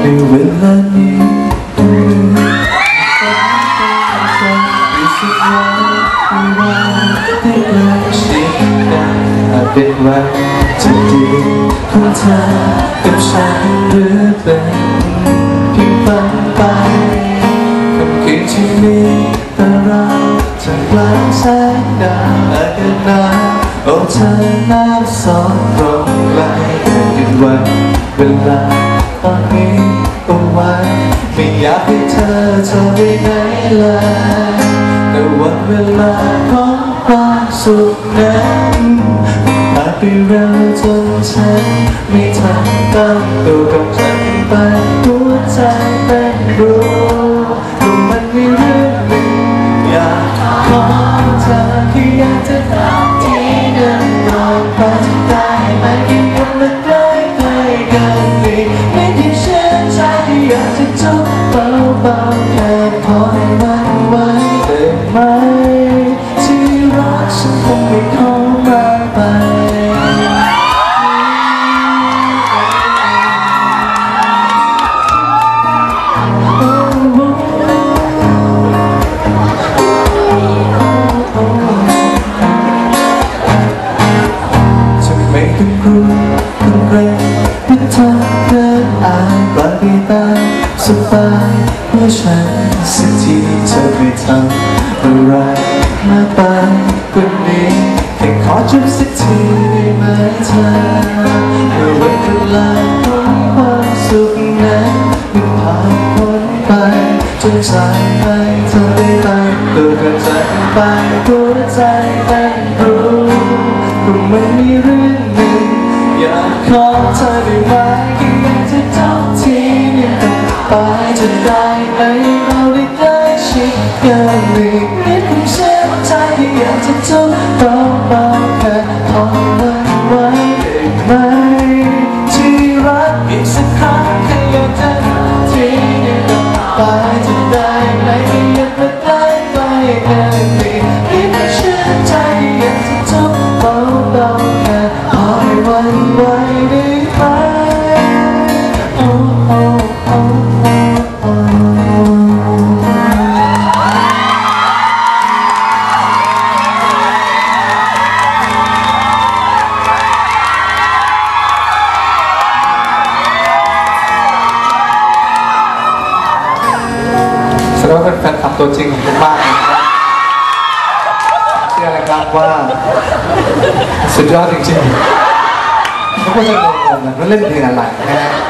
ในเวลานี้รู้สึกว่าไม่ว่าได้ใกล้ชิดกันอาจเป็นวันจะดีของเธอกับฉันหรือเป็นเพียงฝันไปคำคืนที่มีแต่เราจะกลางแสงดาวและเดินนาโอ้เธอหน้าสองตรงไกล วันเวลาตอนนี้เอาไว้ไม่อยากให้เธอจะไปไหนเลยแต่วันเวลาของความสุขนั้นผ่านไปเร็วจนฉันไม่ทันตั้งตัวกับฉันไป แพิทาเดินอายปล่อยไปตามสบายเมื่อฉันสักทีเธอไม่ทำอะไรมากไปกว่านี้แค่ขอจุบสักทีได้ไหมเธอเมื่อวันเวลาของความสุขนั้นมันผ่านพ้นไปจนสายไปเธอได้ตั้งตัวกับใจไปหัวใจเต้นรู้ก็ไม่มีเรื่อง อยากขอเธอได้ไหมแค่อยากจะจบทีนี้ต่อไปจะได้ไหมเราได้ใกล้ชิดกันอีกนิดคงเชื่อใจที่อยากจะจุบเบาๆแค่พอวันไว้ได้ไหมที่รักอีกสักครั้งแค่อยากจะทีนี้ต่อไปจะได้ไหมอยากมาใกล้ใกล้กัน ไหวได้ไหมโอ้โอ้โอ้โอ้แสดงว่าเป็นแฟนคลับตัวจริงของคุณมากนะครับเชื่อเลยครับว่าสุดยอดจริงๆ เขาก็จะงงๆนะว่าเล่นเพลงอะไรนะฮะ